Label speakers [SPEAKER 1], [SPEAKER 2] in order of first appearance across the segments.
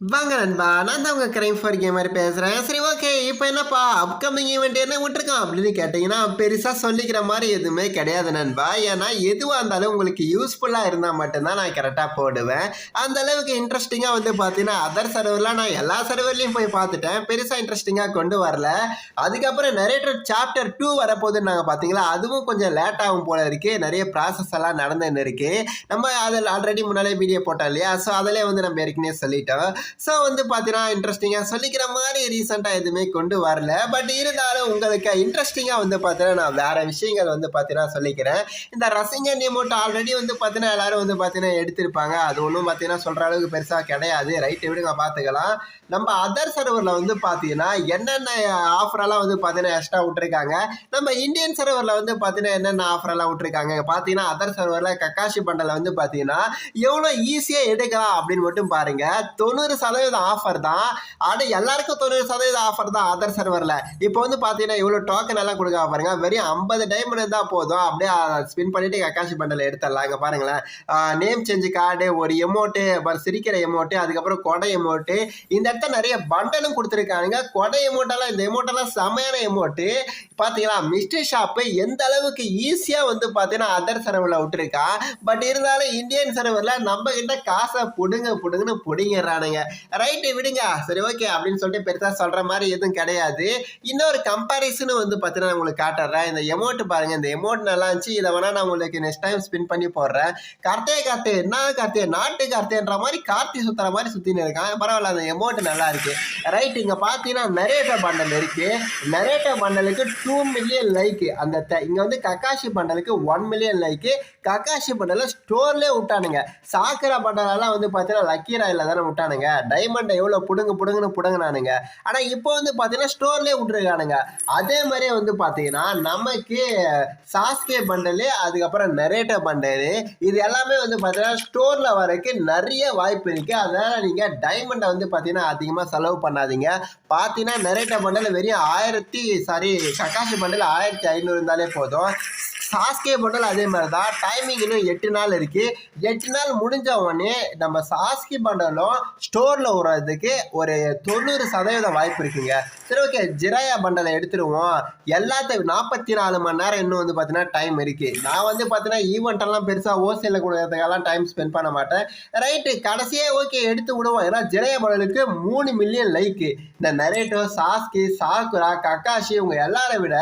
[SPEAKER 1] வாங்க நண்பா நான் தான் உங்கள் கிரைம் ஃபார் கேமர் பேசுகிறேன் சரி ஓகே இப்போ என்னப்பா அப்கமிங் ஈவெண்ட் என்ன விட்டுருக்கான் அப்படின்னு கேட்டிங்கன்னா பெருசாக சொல்லிக்கிற மாதிரி எதுவுமே கிடையாது நண்பா. ஏன்னா எதுவாக இருந்தாலும் உங்களுக்கு யூஸ்ஃபுல்லாக இருந்தால் மட்டும்தான் நான் கரெக்டாக போடுவேன். அந்த அளவுக்கு இன்ட்ரெஸ்டிங்காக வந்து பார்த்தீங்கன்னா அதர் சர்வர்லாம் நான் எல்லா சர்வர்லேயும் போய் பார்த்துட்டேன். பெருசாக இன்ட்ரெஸ்டிங்காக கொண்டு வரல. அதுக்கப்புறம் நரேட்டர் சாப்டர் டூ வரப்போகுதுன்னு நாங்கள் பார்த்தீங்களா அதுவும் கொஞ்சம் லேட் ஆகும் போல இருக்குது நிறைய ப்ராசஸ் எல்லாம் நடந்துன்னு இருக்குது நம்ம அதில் ஆல்ரெடி முன்னாலே வீடியோ போட்டோம் இல்லையா? ஸோ அதிலே வந்து நம்ம ஏற்கனவே சொல்லிட்டோம். ஸோ வந்து பார்த்தீங்கன்னா இன்ட்ரெஸ்டிங்காக சொல்லிக்கிற மாதிரி ரீசெண்டாக எதுவுமே கொண்டு வரல. பட் இருந்தாலும் உங்களுக்கு இன்ட்ரெஸ்டிங்காக வந்து பார்த்தீங்கன்னா நான் வேறு விஷயங்கள் வந்து பார்த்தீங்கன்னா சொல்லிக்கிறேன். இந்த ரசிங்க எமௌண்ட் ஆல்ரெடி வந்து பார்த்தீங்கன்னா எல்லாரும் வந்து பார்த்தீங்கன்னா எடுத்திருப்பாங்க. அது ஒன்றும் பார்த்தீங்கன்னா சொல்கிற அளவுக்கு பெருசாக கிடையாது. ரைட்டு விடுங்க பார்த்துக்கலாம் நம்ம அதர் சர்வரில் வந்து பார்த்தீங்கன்னா என்னென்ன ஆஃபரெல்லாம் வந்து பார்த்தீங்கன்னா எக்ஸ்ட்ரா விட்டுருக்காங்க? நம்ம இந்தியன் சர்வரில் வந்து பார்த்தீங்கன்னா என்னென்ன ஆஃபரெல்லாம் விட்டுருக்காங்க? பார்த்தீங்கன்னா அதர் சர்வரில் கக்காஷி பண்டலில் வந்து பார்த்தீங்கன்னா எவ்வளோ ஈஸியாக எடுக்கலாம் அப்படின்னு மட்டும் பாருங்கள் தொண்ணூறு சதவீதம் ஆஃபர் தான். ஆனால் எல்லாருக்கும் தொண்ணூறு சதவீதம் ஆஃபர் தான் அதர் சர்வரில் இப்போ வந்து பார்த்தீங்கன்னா இவ்வளோ டோக்கன் எல்லாம் கொடுக்க பாருங்க. வெறும் ஐம்பது டைமண்ட் இருந்தால் போதும். அப்படியே ஸ்பின் பண்ணிட்டு கக்காஷி பண்டல் எடுத்துடலாம். இங்கே பாருங்களேன். நேம் சேஞ்ச் கார்டு ஒரு எமௌண்ட்டு அப்புறம் சிரிக்கிற எமௌண்ட்டு அதுக்கப்புறம் கொடை எமௌண்ட்டு இந்த இடத்துல நிறைய பண்டலும் கொடுத்துருக்காங்க கொடை எமௌண்ட்டெல்லாம் இந்த எமௌண்ட்டெல்லாம் செமையான எமௌண்ட்டு பார்த்தீங்களா மிஸ்ட்ரி ஷாப்பு எந்த அளவுக்கு ஈஸியாக வந்து பார்த்தீங்கன்னா அதர் சர்வரில் விட்டுருக்கா. பட் இருந்தாலும் இந்தியன் சர்வரில் நம்ம கிட்ட காசை பிடுங்க பிடுங்கன்னு பிடிங்கிறானுங்க ரைட்டு விடுங்க. சரி ஓகே அப்படின்னு சொல்லிட்டு பெருசாக சொல்கிற மாதிரி எதுவும் கிடையாது. இன்னொரு கம்பாரிசனும் வந்து பார்த்தீங்கன்னா நான் உங்களுக்கு காட்டுறேன். இந்த எமௌண்ட் பாருங்கள் இந்த எமௌண்ட் நல்லா இருந்துச்சு. இதை வேணால் நான் உங்களுக்கு நெக்ஸ்ட் டைம் ஸ்பின் பண்ணி போடுறேன். கார்த்தே கார்த்தே என்ன கார்த்தே நாட்டு கார்த்தேன்ற மாதிரி கார்த்தி சுற்றுற மாதிரி சுற்றின்னு இருக்கான். பரவாயில்ல அந்த எமௌண்ட் நல்லா இருக்கு. ரைட் இங்கே பார்த்தீங்கன்னா நரேட்டர் பண்டல் இருக்குது நரேட்டர் பண்டலுக்கு டூ மில்லியன் லைக்கு அந்த இங்கே வந்து கக்காஷி பண்டலுக்கு ஒன் மில்லியன் லைக்கு கக்காஷி பண்டலில் ஸ்டோர்லேயே விட்டானுங்க. சாக்கரை பண்டலெல்லாம் வந்து பார்த்தீங்கன்னா லக்கி ராயில் தானே விட்டானுங்க. டைமண்டை எவ்வளோ பிடுங்கு பிடுங்கன்னு பிடுங்கானுங்க ஆனால் இப்போ வந்து பார்த்தீங்கன்னா ஸ்டோர்லேயே விட்டுருக்கானுங்க. அதே மாதிரியே வந்து பார்த்தீங்கன்னா நமக்கு சாஸ்கே பண்டலு அதுக்கப்புறம் நெரேட்டர் பண்டலு இது எல்லாமே வந்து பார்த்தீங்கன்னா ஸ்டோரில் வரக்கு நிறைய வாய்ப்பு இருக்குது அதனால் நீங்கள் டைமண்டை வந்து பார்த்தீங்கன்னா அதிகமாக செலவு பண்ணாதீங்க. பார்த்தீங்கன்னா நெரேட்டர் பண்டல் வெறும் ஆயிரத்தி சாரி கக்காஷி பண்டல் ஆயிரத்தி ஐநூறு இருந்தாலே போதும். சாஸ்கே பண்டல் அதே மாதிரி தான் டைமிங் இன்னும் எட்டு நாள் இருக்குது எட்டு நாள் முடிஞ்ச உடனே நம்ம சாஸ்கி பண்டலும் ஸ்டோரில் விடுறதுக்கு ஒரு தொண்ணூறு சதவீதம் வாய்ப்பு இருக்குங்க. சரி ஓகே ஜிராயா பண்டலை எடுத்துருவோம். எல்லாத்தையும் நாற்பத்தி நாலு மணி நேரம் இன்னும் வந்து பார்த்தீங்கன்னா டைம் இருக்குது நான் வந்து பார்த்தீங்கன்னா ஈவெண்ட்டெல்லாம் பெருசாக ஹோல்சேலில் கொடுக்கறதுக்கெல்லாம் டைம் ஸ்பெண்ட் பண்ண மாட்டேன். ரைட்டு கடைசியே ஓகே எடுத்து விடுவோம். ஏன்னா ஜிராயா பண்டலுக்கு மூணு மில்லியன் லைக்கு இந்த நரேட்டோ சாஸ்கி சாக்குரா கக்காஷி இவங்க எல்லாரை விட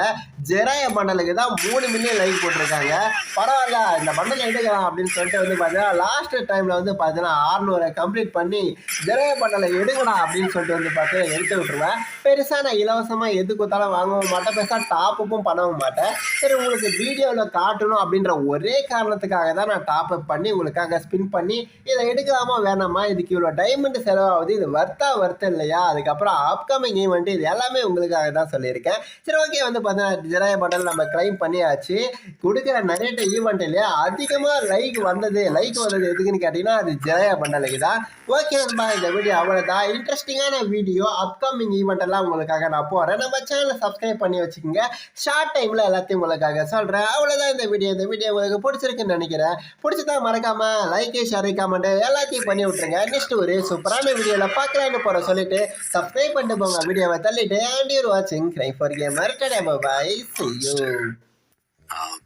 [SPEAKER 1] ஜெராய மண்டலுக்கு தான் மூணு மில்லியன் லைக் போட்டிருக்காங்க. பரவாயில்ல இந்த மண்டல் எடுக்கலாம் அப்படின்னு சொல்லிட்டு வந்து பார்த்தீங்கன்னா லாஸ்ட் டைமில் வந்து பார்த்தீங்கன்னா ஆறுநூறை கம்ப்ளீட் பண்ணி ஜெராய மண்டலை எடுக்கணும் அப்படின்னு சொல்லிட்டு வந்து பார்த்தீங்கன்னா எடுத்து விட்டுருவேன். பெருசாக நான் இலவசமாக எது கொடுத்தாலும் வாங்கவும் மாட்டேன். பெருசாக டாப்பப்பும் பண்ணவும் மாட்டேன். சரி உங்களுக்கு வீடியோவில் காட்டணும் அப்படின்ற ஒரே காரணத்துக்காக தான் நான் டாப் அப் பண்ணி உங்களுக்காக ஸ்பின் பண்ணி இதை எடுக்கலாமா வேணாமா இதுக்கு இவ்வளோ டைமண்ட் செலவாகுது இது வர்த்தா வர்த்தம் இல்லையா? அதுக்கப்புறம் அப்கமிங் ஈவெண்ட் இது எல்லாமே உங்களுக்காக தான் சொல்லியிருக்கேன். சரி ஓகே வந்து பார்த்தீங்கன்னா ஜெராய பண்டல் நம்ம கிளைம் பண்ணியாச்சு. கொடுக்குற நிறைய ஈவெண்ட்லேயே அதிகமாக லைக் வந்தது. லைக் வந்தது எதுக்குன்னு கேட்டிங்கன்னா அது ஜெராயா பண்டலுக்கு தான். ஓகே நண்பா இந்த வீடியோ அவ்வளோதான் இன்ட்ரெஸ்டிங்கான வீடியோ அப்கமிங் ஈவெண்ட் எல்லாம் உங்களுக்காக நான் போகிறேன் நம்ம சேனலை சப்ஸ்கிரைப் பண்ணி வச்சுக்கோங்க. ஷார்ட் டைமில் எல்லாத்தையும் உங்களுக்காக சொல்கிறேன் அவ்வளோதான் இந்த வீடியோ. இந்த வீடியோ உங்களுக்கு பிடிச்சிருக்குன்னு நினைக்கிறேன். பிடிச்சதா மறக்காம லைக் ஷேர் கமெண்ட் எல்லாத்தையும் பண்ணி விட்ருங்க நெக்ஸ்ட் ஒரு சூப்பரான வீடியோவில் பார்க்கலான்னு போகிற சொல்லிட்டு சப்ஸ்கிரைப் பண்ணிட்டு போங்க. வீடியோவை தள்ளிட்டு அண்ட் யூர் வாட்சிங் cry for game today bye Yo. Um,